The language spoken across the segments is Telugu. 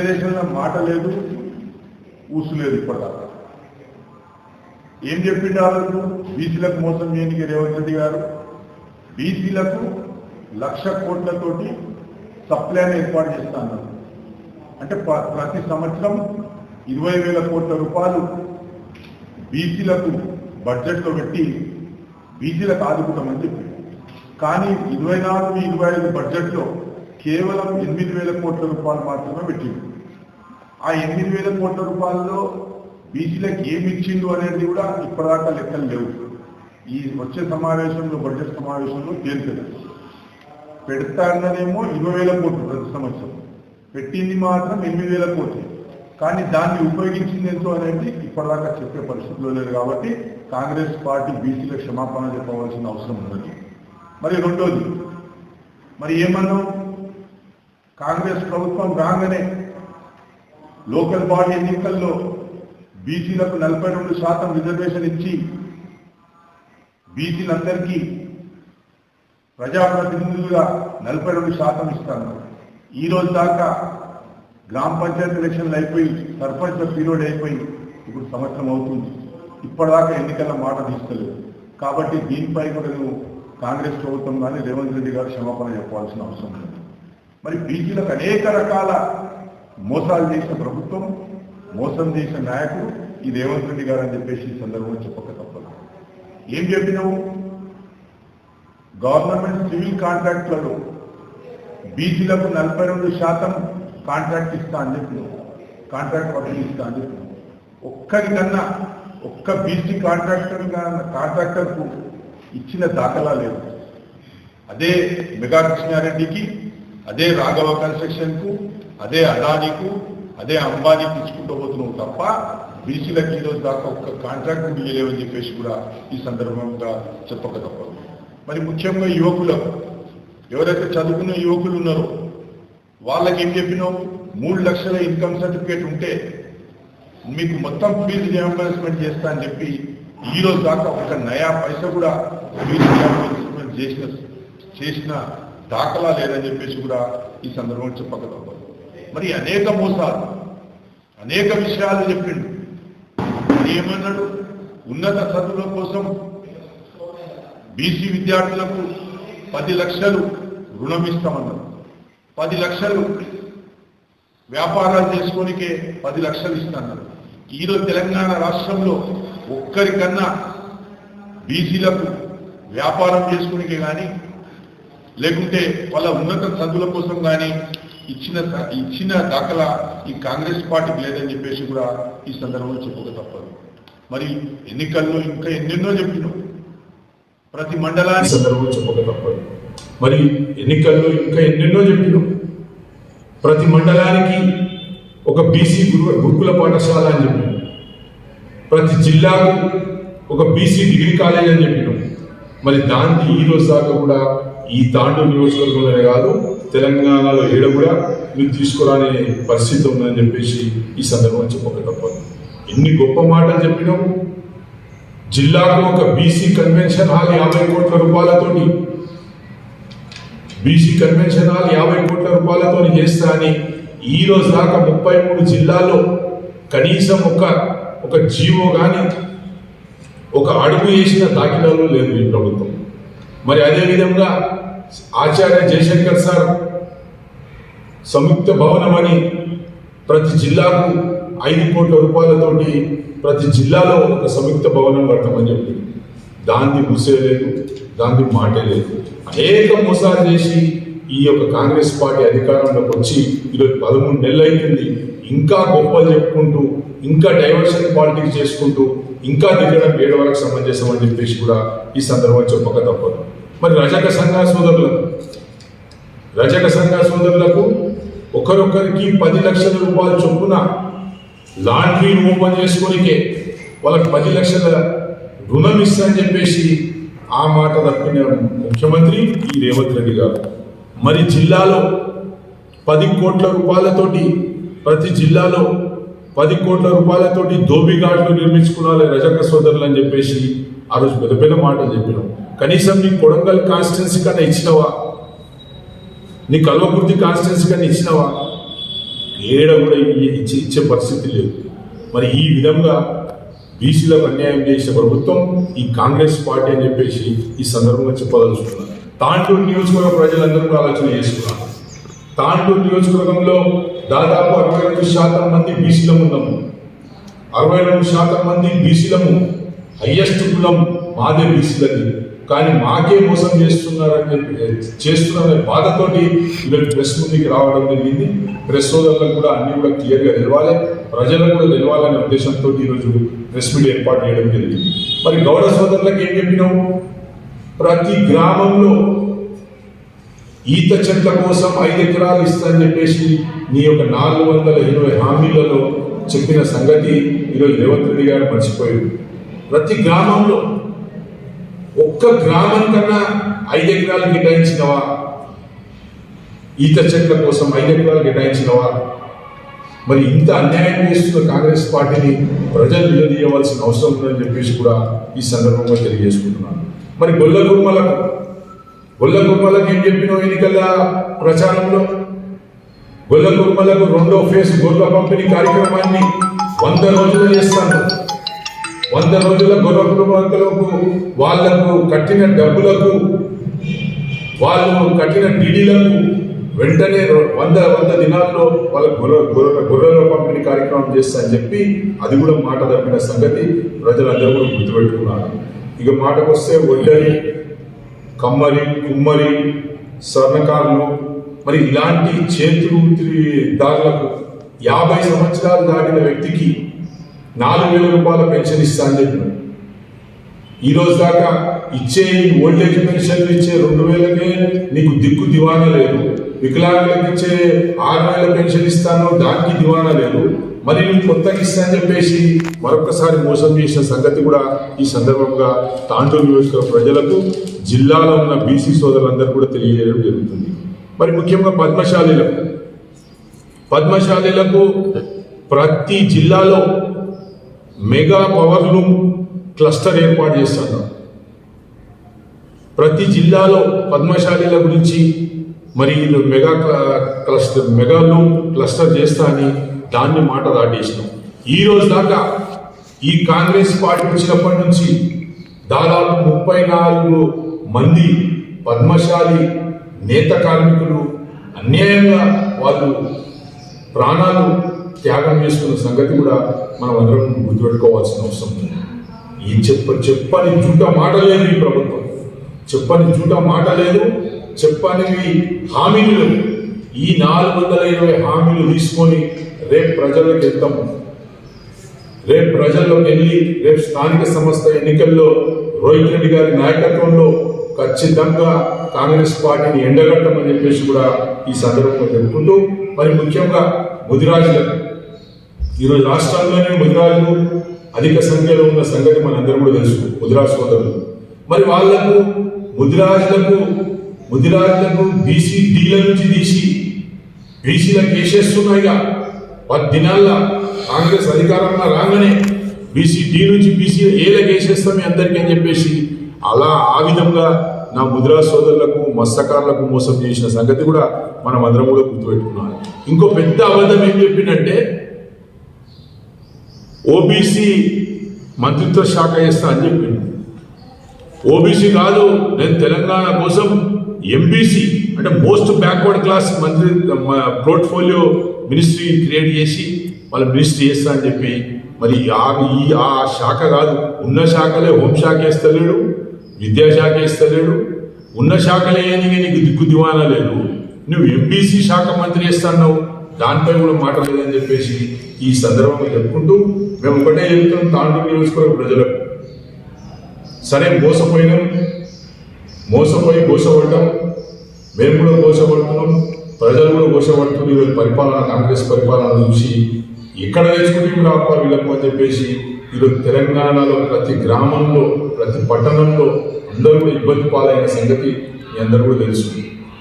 మరి మాట లేదు ఊసు లేదు ఇప్పటిదాకా. ఏం చెప్పిండు వాళ్ళకు బీసీలకు మోసం చేయడానికి రేవంత్ రెడ్డి గారు. బీసీలకు లక్ష కోట్లతోటి సప్లైని ఏర్పాటు చేస్తాను అంటే ప్రతి సంవత్సరం ఇరవై వేల కోట్ల రూపాయలు బీసీలకు బడ్జెట్లో పెట్టి బీసీలకు ఆదుకుంటామని చెప్పి కానీ ఇరవై నాలుగు ఇరవై ఐదు బడ్జెట్లో కేవలం ఎనిమిది వేల కోట్ల రూపాయలు మాత్రమే పెట్టింది ఆ ఎనిమిది వేల కోట్ల రూపాయల్లో బీసీలకు ఏమి ఇచ్చిండు అనేది కూడా ఇప్పటిదాకా లెక్కలు లేవు. ఈ వచ్చే సమావేశంలో బడ్జెట్ సమావేశంలో తేల్చదు. పెడతా అన్నదేమో ఇరవై వేల కోట్లు ప్రతి సంవత్సరం. పెట్టింది మాత్రం ఎనిమిది వేల కోట్లు. కానీ దాన్ని ఉపయోగించింది ఎంతో అనేది ఇప్పటిదాకా చెప్పే పరిస్థితిలో లేదు కాబట్టి కాంగ్రెస్ పార్టీ బీసీల క్షమాపణ చెప్పవలసిన అవసరం ఉన్నది. మరి రెండోది మరి ఏమన్నాం? కాంగ్రెస్ ప్రభుత్వం రాగానే లోకల్ బాడీ ఎన్నికల్లో బీసీలకు నలభై రెండు శాతం రిజర్వేషన్ ఇచ్చి బీసీలందరికీ ప్రజాప్రతినిధులుగా నలభై రెండు శాతం ఇస్తాను. ఈ రోజు దాకా గ్రామ పంచాయతీ ఎలక్షన్లు అయిపోయి సర్పంచ్ల పీరియడ్ అయిపోయి ఇప్పుడు సంవత్సరం అవుతుంది. ఇప్పటిదాకా ఎన్నికల మాట తీసుకోలేదు కాబట్టి దీనిపై కూడా నువ్వు కాంగ్రెస్ ప్రభుత్వం కానీ రేవంత్ రెడ్డి గారు క్షమాపణ చెప్పాల్సిన అవసరం ఉంది మరి బీసీలకు అనేక రకాల మోసాలు చేసిన ప్రభుత్వం మోసం చేసిన నాయకుడు ఈ రేవంత్ రెడ్డి గారు అని చెప్పేసి ఈ సందర్భంలో చెప్పక తప్పదు. ఏం చెప్పినావు? గవర్నమెంట్ సివిల్ కాంట్రాక్ట్లలో బీసీలకు నలభై రెండు శాతం కాంట్రాక్ట్ ఇస్తా అని చెప్పినావు. కాంట్రాక్ట్ పద్ధతి ఇస్తా అని చెప్పినావు. ఒక్కరికన్నా ఒక్క బీసీ కాంట్రాక్టర్ కాంట్రాక్టర్కు ఇచ్చిన దాఖలా లేదు. అదే మెగా కృష్ణారెడ్డికి అదే రాఘవ కన్స్ట్రక్షన్కు అదే అదానికి అదే అంబానీకి ఇచ్చుకుంటూ పోతున్నావు తప్ప బీసీలకు ఈ రోజు దాకా ఒక్క కాంట్రాక్ట్ లేవని చెప్పేసి కూడా ఈ సందర్భంగా చెప్పక తప్పదు మరి ముఖ్యంగా యువకులకు ఎవరైతే చదువుకున్న యువకులు ఉన్నారో వాళ్ళకి ఏం చెప్పినావు? మూడు లక్షల ఇన్కమ్ సర్టిఫికేట్ ఉంటే మీకు మొత్తం ఫీజు రియంబర్స్మెంట్ చేస్తా అని చెప్పి ఈ రోజు దాకా ఒక నయా పైస కూడా ఫీజు రియంబర్స్మెంట్ చేసిన చేసిన దాఖలా లేదని చెప్పేసి కూడా ఈ సందర్భంలో చెప్పక తప్పదు మరి అనేక మోసాలు. అనేక విషయాలు చెప్పిండు. ఏమన్నాడు? ఉన్నత చదువుల కోసం బీసీ విద్యార్థులకు పది లక్షలు రుణం ఇస్తామన్నారు పది లక్షలు వ్యాపారాలు చేసుకోనికే పది లక్షలు ఇస్తున్నారు ఈరోజు తెలంగాణ రాష్ట్రంలో ఒక్కరికన్నా బీసీలకు వ్యాపారం చేసుకునికే కానీ లేకుంటే వాళ్ళ ఉన్నత చదువుల కోసం కానీ ఇచ్చిన ఇచ్చిన దాఖలా ఈ కాంగ్రెస్ పార్టీకి లేదని చెప్పేసి కూడా ఈ సందర్భంలో చెప్పక తప్పదు. మరి ఎన్నికల్లో ఇంకా ఎన్నెన్నో చెప్పినాం. ప్రతి మండలాన్ని సందర్భంలో చెప్పక తప్పదు. మరి ఎన్నికల్లో ఇంకా ఎన్నెన్నో చెప్పినాం. ప్రతి మండలానికి ఒక బీసీ గురు గురుకుల పాఠశాల అని చెప్పినాం. ప్రతి జిల్లాకు ఒక బీసీ డిగ్రీ కాలేజ్ అని చెప్పినాం. మరి దాన్ని ఈ రోజు దాకా కూడా ఈ తాండూరు నియోజకవర్గంలోనే కాదు తెలంగాణలో ఏడ కూడా మీరు తీసుకురాని పరిస్థితి ఉందని చెప్పేసి ఈ సందర్భంగా చెప్పక తప్పదు ఎన్ని గొప్ప మాటలు చెప్పినాం. జిల్లాకు ఒక బీసీ కన్వెన్షన్ హాల్ యాభై కోట్ల రూపాయలతోటి బీసీ కన్వెన్షన్ హాల్ యాభై కోట్ల రూపాయలతో చేస్తా అని ఈ రోజు దాకా ముప్పై మూడు జిల్లాల్లో కనీసం ఒక ఒక జీవో కానీ ఒక అడుగు వేసిన దాఖలాలు లేదు ఈ ప్రభుత్వం. మరి అదేవిధంగా ఆచార్య జయశంకర్ సార్ సంయుక్త భవనం అని ప్రతి జిల్లాకు ఐదు కోట్ల రూపాయలతోటి ప్రతి జిల్లాలో ఒక సంయుక్త భవనం కడతామని చెప్పి. దాన్ని మూసేయలేదు దాన్ని మాటే లేదు. అనేక మోసాలు చేసి ఈ యొక్క కాంగ్రెస్ పార్టీ అధికారంలోకి వచ్చి ఈరోజు పదమూడు నెలలు అవుతుంది ఇంకా గొప్పలు చెప్పుకుంటూ ఇంకా డైవర్షన్ పాలిటిక్స్ చేసుకుంటూ ఇంకా దిగడం ఏడు వరకు సమంజసం అని చెప్పేసి కూడా ఈ సందర్భంగా చెప్పక తప్పదు. మరి రజక సంఘ సోదరులకు రజక సంఘ సోదరులకు ఒకరొకరికి పది లక్షల రూపాయలు చొప్పున లాండ్రీ ఓపెన్ చేసుకోనికే వాళ్ళకి పది లక్షల రుణం ఇస్తా అని చెప్పేసి ఆ మాట తప్పిన ముఖ్యమంత్రి ఈ రేవంత్ రెడ్డి గారు. మరి జిల్లాలో పది కోట్ల రూపాయలతోటి ప్రతి జిల్లాలో పది కోట్ల రూపాయలతోటి దోబిఘాట్లు నిర్మించుకున్నాలి రజక సోదరులు అని చెప్పేసి ఆ రోజు పెద్ద పెద్ద మాటలు చెప్పినాం. కనీసం నీ కొడంగల్ కాన్స్టిట్యున్సీ కన్నా ఇచ్చినవా? నీ కల్వకుర్తి కాన్స్టిట్యున్సీ కన్నా ఇచ్చినవా? ఏడ కూడా ఇచ్చి ఇచ్చే పరిస్థితి లేదు. మరి ఈ విధంగా బీసీలకు అన్యాయం చేసిన ప్రభుత్వం ఈ కాంగ్రెస్ పార్టీ అని చెప్పేసి ఈ సందర్భంగా చెప్పదలుచుకున్నాను తాండూరు నియోజకవర్గ ప్రజలందరూ కూడా ఆలోచన చేసుకున్నారు తాండూరు నియోజకవర్గంలో దాదాపు అరవై రెండు శాతం మంది బీసీలము ఉన్నాము అరవై రెండు శాతం మంది బీసీలము. హయ్యెస్ట్ కులం మాదే బీసీలది. కానీ మాకే మోసం చేస్తున్నారని చెప్పి చేస్తున్నారనే బాధతోటి ఈరోజు ప్రెస్ ముందుకి రావడం జరిగింది. ప్రెస్ సోదరులకు కూడా అన్ని కూడా క్లియర్గా తెలవాలి. ప్రజలకు కూడా తెలవాలనే ఉద్దేశంతో ఈరోజు ప్రెస్ మీట్ ఏర్పాటు చేయడం జరిగింది. మరి గౌడ సోదరులకు ఏం చెప్పినావు? ప్రతి గ్రామంలో ఈత చెట్ల కోసం ఐదు ఎకరాలు ఇస్తానని చెప్పేసి నీ యొక్క నాలుగు వందల ఇరవై హామీలలో చెప్పిన సంగతి ఈరోజు రేవంత్ రెడ్డి గారు మర్చిపోయారు. ప్రతి గ్రామంలో ఒక్క గ్రామం కన్నా ఐదు ఎకరాలు కేటాయించినవా? ఈత చెట్ల కోసం ఐదు ఎకరాలు కేటాయించినవా? మరి ఇంత అన్యాయం చేస్తున్న కాంగ్రెస్ పార్టీని ప్రజలు నిలదీయవలసిన అవసరం ఉందని చెప్పేసి కూడా ఈ సందర్భంగా తెలియజేసుకుంటున్నాను. మరి గొల్ల గుమ్మలకు గొల్ల గుమ్మలకు ఏం చెప్పినావు ఎన్నికల ప్రచారంలో? గొల్ల గుమ్మలకు రెండో ఫేజ్ గొల్ల పంపిణీ కార్యక్రమాన్ని వంద రోజులు చేస్తాను. వంద రోజుల గొర్రె కుర్మలకు వాళ్ళకు కట్టిన డబ్బులకు వాళ్ళు కట్టిన డీడీలకు వెంటనే వంద వంద దినాల్లో వాళ్ళ గొర్రె గొర్రె గొర్రెల పంపిణీ కార్యక్రమం చేస్తా అని చెప్పి అది కూడా మాట తప్పిన సంగతి ప్రజలందరూ కూడా గుర్తుపెట్టుకున్నారు. ఇక మాటకు వస్తే ఒడ్డరి కమ్మరి కుమ్మరి స్వర్ణకారులు మరి ఇలాంటి చేతులు దారులకు యాభై సంవత్సరాలు దాటిన వ్యక్తికి నాలుగు వేల రూపాయల పెన్షన్ ఇస్తా అని చెప్పినాడు. ఈరోజు దాకా ఇచ్చే ఈ ఓల్డేజ్ పెన్షన్ ఇచ్చే రెండు వేలకే నీకు దిక్కు దివానా లేదు. వికలాంగులకు ఇచ్చే ఆరు వేల పెన్షన్ ఇస్తాను దానికి దివానా లేదు. మరి నువ్వు కొత్తగా ఇస్తా అని చెప్పేసి మరొకసారి మోసం చేసిన సంగతి కూడా ఈ సందర్భంగా తాండూరు నియోజకవర్గ ప్రజలకు జిల్లాలో ఉన్న బీసీ సోదరులందరూ కూడా తెలియజేయడం జరుగుతుంది. మరి ముఖ్యంగా పద్మశాలీలకు పద్మశాలీలకు ప్రతి జిల్లాలో మెగా పవర్ లూమ్ క్లస్టర్ ఏర్పాటు చేస్తాను. ప్రతి జిల్లాలో పద్మశాలీల గురించి మరి వీళ్ళు mega cluster mega loom cluster చేస్తా అని దాన్ని మాట దాటేసినాం. ఈ రోజు దాకా ఈ కాంగ్రెస్ పార్టీ వచ్చినప్పటి నుంచి దాదాపు ముప్పై నాలుగు మంది పద్మశాలి నేత కార్మికులు అన్యాయంగా వాళ్ళు ప్రాణాలు త్యాగం చేసుకున్న సంగతి కూడా మనం అందరం గుర్తుపెట్టుకోవాల్సిన అవసరం ఉంది. ఈ చెప్ప చెప్పని జూట మాట లేదు ఈ ప్రభుత్వం. చెప్పని జూట మాట లేదు చెప్పనివి హామీలు ఈ నాలుగు వందల ఇరవై హామీలు తీసుకొని రేపు ప్రజలకు వెళ్తాము రేపు ప్రజల్లోకి వెళ్ళి రేపు స్థానిక సంస్థ ఎన్నికల్లో రోహిత్ రెడ్డి గారి నాయకత్వంలో ఖచ్చితంగా కాంగ్రెస్ పార్టీని ఎండగట్టమని చెప్పేసి కూడా ఈ సందర్భంగా చెప్పుకుంటూ మరి ముఖ్యంగా ముదిరాజులకు ఈరోజు రాష్ట్రాల్లోనే ముదిరాజులు అధిక సంఖ్యలో ఉన్న సంగతి మనందరం కూడా తెలుసు ముదిరాజు సోదరులు మరి వాళ్ళకు ముదిరాజులకు ముదిరాజులకు బీసీ డీల నుంచి తీసి బీసీలకు వేసేస్తున్నాయిగా పది దినాల్లో కాంగ్రెస్ అధికారంలో రాగానే బీసీ డి నుంచి బీసీ ఏలకు వేసేస్తాం మీ అందరికీ అని చెప్పేసి అలా ఆ విధంగా నా ముద్రా సోదరులకు మత్స్యకారులకు మోసం చేసిన సంగతి కూడా మనం అందరం కూడా గుర్తుపెట్టుకున్నాం. ఇంకో పెద్ద అబద్ధం ఏం చెప్పిందంటే ఓబీసీ మంత్రిత్వ శాఖ చేస్తా అని చెప్పి ఓబీసీ కాదు నేను తెలంగాణ కోసం ఎంబీసీ అంటే మోస్ట్ బ్యాక్వర్డ్ క్లాస్ మంత్రి పోర్ట్ఫోలియో మినిస్ట్రీ క్రియేట్ చేసి వాళ్ళ మినిస్ట్రీ చేస్తా అని చెప్పి మరి ఆ ఈ ఆ శాఖ కాదు ఉన్న శాఖలే హోంశాఖ వేస్తలేడు విద్యాశాఖ ఇస్తలేడు ఉన్న శాఖలే ఏది నీకు దిక్కు దివానా లేదు నువ్వు ఎంబీసీ శాఖ మంత్రి చేస్తాన్నావు దానిపై కూడా మాట్లాడలేదని చెప్పేసి ఈ సందర్భంగా చెప్పుకుంటూ మేము ఒకటే చెప్తాం తాండూరు నియోజకవర్గ ప్రజలకు. సరే మోసపోయినాం. మోసపోయి మోసపడ్డాం. మేము కూడా మోసపడుతున్నాం. ప్రజలు కూడా మోసపడుతున్నారు. ఈరోజు పరిపాలన కాంగ్రెస్ పరిపాలన చూసి ఎక్కడ తెచ్చుకుంటే రాపా వీళ్ళకు అని చెప్పేసి ఈరోజు తెలంగాణలో ప్రతి గ్రామంలో ప్రతి పట్టణంలో అందరూ కూడా ఇబ్బంది పాలైన సంగతి మీ అందరూ కూడా తెలుసు.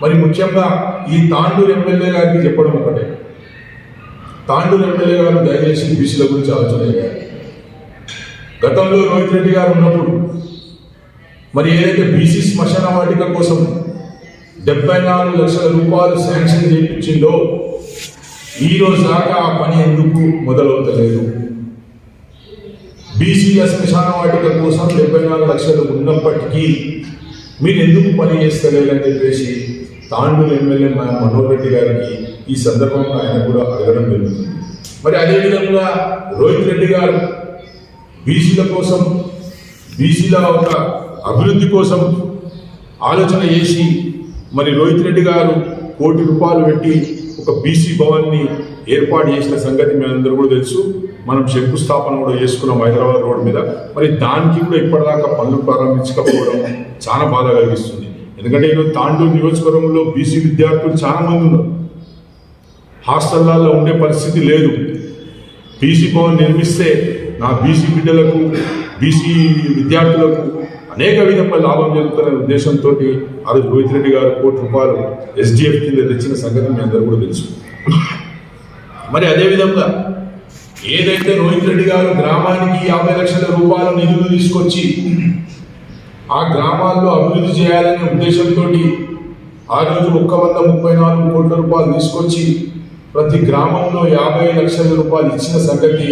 మరి ముఖ్యంగా ఈ తాండూరు ఎమ్మెల్యే గారికి చెప్పడం ఒకటే. తాండూరు ఎమ్మెల్యే గారు దయచేసి బీసీల గురించి ఆలోచన గతంలో రోహిత్ రెడ్డి గారు ఉన్నప్పుడు మరి ఏదైతే బీసీ శ్మశాన వాటిక కోసం డెబ్బై నాలుగు లక్షల రూపాయలు శాంక్షన్ చేయించిందో ఈ దాకా ఆ పని ఎందుకు మొదలవుతలేదు బీసీల శ్మశాన వాటిక కోసం డెబ్బై నాలుగు లక్షలు ఉన్నప్పటికీ మీరు ఎందుకు పని చేస్తలేదని చెప్పేసి తాండూరు ఎమ్మెల్యే మనోహర్ రెడ్డి గారికి ఈ సందర్భంగా ఆయన కూడా అడగడం జరుగుతుంది. మరి అదేవిధంగా రోహిత్ రెడ్డి గారు బీసీల కోసం బీసీల ఒక అభివృద్ధి కోసం ఆలోచన చేసి మరి రోహిత్ రెడ్డి గారు కోటి రూపాయలు పెట్టి ఒక బీసీ భవన్ని ఏర్పాటు చేసిన సంగతి మనందరూ కూడా తెలుసు. మనం శంకుస్థాపన కూడా చేసుకున్నాం హైదరాబాద్ రోడ్ మీద. మరి దానికి కూడా ఇప్పటిదాకా పనులు ప్రారంభించకపోవడం చాలా బాధ కలిగిస్తుంది. ఎందుకంటే ఈరోజు తాండూరు నియోజకవర్గంలో బీసీ విద్యార్థులు చాలా మంది ఉన్నారు. హాస్టళ్ళలో ఉండే పరిస్థితి లేదు. బీసీ భవన్ నిర్మిస్తే నా బీసీ బిడ్డలకు బీసీ విద్యార్థులకు అనేక విధంగా లాభం జరుగుతున్న ఉద్దేశంతో ఆ రోజు రోహిత్ రెడ్డి గారు కోటి రూపాయలు ఎస్డిఎఫ్ కింద తెచ్చిన సంగతి మీ అందరూ కూడా తెలుసు. మరి అదేవిధంగా ఏదైతే రోహిత్ రెడ్డి గారు గ్రామానికి యాభై లక్షల రూపాయల నిధులు తీసుకొచ్చి ఆ గ్రామాల్లో అభివృద్ధి చేయాలనే ఉద్దేశంతో ఆ రోజు ఒక్క వంద ముప్పై నాలుగు కోట్ల రూపాయలు తీసుకొచ్చి ప్రతి గ్రామంలో యాభై లక్షల రూపాయలు ఇచ్చిన సంగతి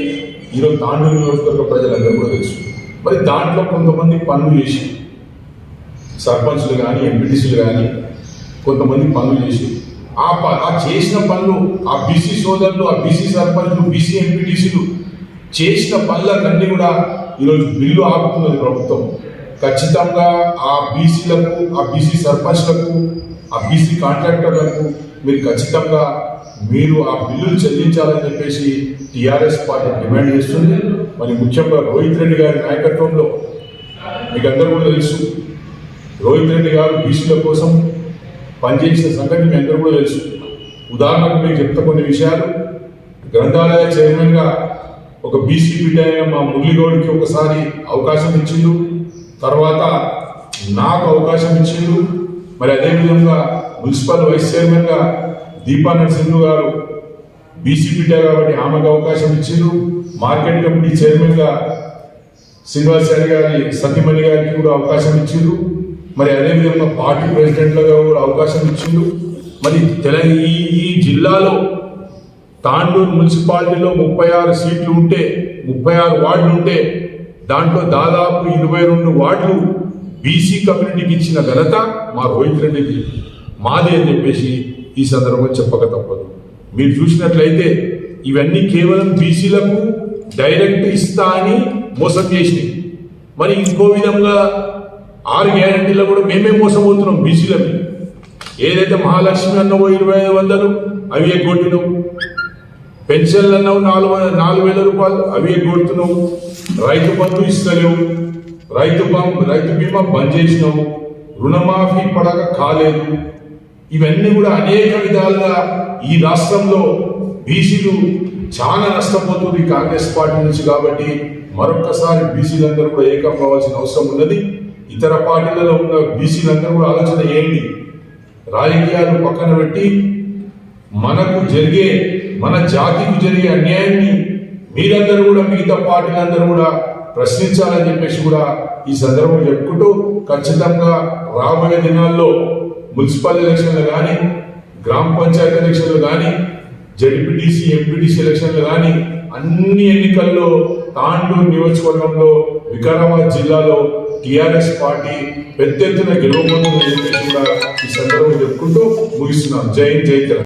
ఈరోజు తాండూరు నియోజకవర్గ ప్రజలందరూ కూడా తెలుసు. మరి దాంట్లో కొంతమంది పనులు చేసి సర్పంచ్లు కానీ ఎంపీటీసీలు కానీ కొంతమంది పనులు చేసి ఆ ప- ఆ చేసిన పనులు ఆ బీసీ సోదరులు ఆ బీసీ సర్పంచ్లు బీసీ ఎంపీటీసీలు చేసిన కంటే కూడా ఈరోజు బిల్లు ఆపుతున్నది ప్రభుత్వం. ఖచ్చితంగా ఆ బీసీలకు ఆ బీసీ సర్పంచ్లకు ఆ బీసీ కాంట్రాక్టర్లకు మీరు ఖచ్చితంగా మీరు ఆ బిల్లులు చెల్లించాలని చెప్పేసి టీఆర్ఎస్ పార్టీ డిమాండ్ చేస్తుంది. మరి ముఖ్యంగా రోహిత్ రెడ్డి గారి నాయకత్వంలో మీకు అందరూ కూడా తెలుసు. రోహిత్ రెడ్డి గారు బీసీల కోసం పనిచేసిన సంగతి మీ అందరూ కూడా తెలుసు. ఉదాహరణకు మీకు చెప్తా కొన్ని విషయాలు. గ్రంథాలయ చైర్మన్గా ఒక బీసీ బిడ్డ అయిన మా మురళిగౌడ్కి ఒకసారి అవకాశం ఇచ్చిండు. తర్వాత నాకు అవకాశం ఇచ్చిండు. మరి అదేవిధంగా మున్సిపల్ వైస్ చైర్మన్గా దీపా నరసింహు గారు బీసీ కాబట్టి ఆమెకు అవకాశం ఇచ్చిండు. మార్కెట్ కమిటీ చైర్మన్గా శ్రీనివాసారి గారి సత్యమణి గారికి కూడా అవకాశం ఇచ్చిండు. మరి అదేవిధంగా పార్టీ ప్రెసిడెంట్లుగా కూడా అవకాశం ఇచ్చిండు. మరి తెలంగాణ ఈ ఈ జిల్లాలో తాండూరు మున్సిపాలిటీలో ముప్పై ఆరు సీట్లు ఉంటే ముప్పై ఆరు వార్డులు ఉంటే దాంట్లో దాదాపు ఇరవై రెండు వార్డులు బీసీ కమ్యూనిటీకి ఇచ్చిన ఘనత మా రోహిత్ రెడ్డికి. మాది అని చెప్పేసి ఈ సందర్భంగా చెప్పక తప్పదు. మీరు చూసినట్లయితే ఇవన్నీ కేవలం బీసీలకు డైరెక్ట్ ఇస్తా అని మోసం చేసినాయి. మరి ఇంకో విధంగా ఆరు గ్యారంటీలో కూడా మేమే మోసపోతున్నాం బీసీలకి ఏదైతే మహాలక్ష్మి అన్నవో ఇరవై ఐదు వందలు అవి ఎగ్గొట్టినావు పెన్షన్లు అన్నావు నాలుగు నాలుగు వేల రూపాయలు అవి ఎగ్గొడుతున్నావు రైతు బంధు ఇస్తలేవు. రైతు బంప్ రైతు బీమా బంద్ చేసినావు. రుణమాఫీ పడక కాలేదు. ఇవన్నీ కూడా అనేక విధాలుగా ఈ రాష్ట్రంలో బీసీలు చాలా నష్టపోతుంది. కాంగ్రెస్ పార్టీ నుంచి కాబట్టి మరొక్కసారి బీసీలందరూ కూడా ఏకం కావాల్సిన అవసరం ఉన్నది. ఇతర పార్టీలలో ఉన్న బీసీలందరూ కూడా ఆలోచన ఏంటి? రాజకీయాలు పక్కన పెట్టి మనకు జరిగే మన జాతికి జరిగే అన్యాయాన్ని మీరందరూ కూడా మిగతా పార్టీలందరూ కూడా ప్రశ్నించాలని చెప్పేసి కూడా ఈ సందర్భం చెప్పుకుంటూ ఖచ్చితంగా రాబోయే దినాల్లో మున్సిపల్ ఎలక్షన్లు కానీ గ్రామ పంచాయతీ ఎలక్షన్లు కానీ జడ్పీటీసీ ఎంపీటీసీ ఎలక్షన్లు కానీ అన్ని ఎన్నికల్లో తాండూరు నియోజకవర్గంలో వికారాబాద్ జిల్లాలో టిఆర్ఎస్ పార్టీ పెద్ద ఎత్తున గెలవబోతుందని చెప్పేసి కూడా ఈ సందర్భం చెప్పుకుంటూ ముగిస్తున్నాం. జై హింద్, జై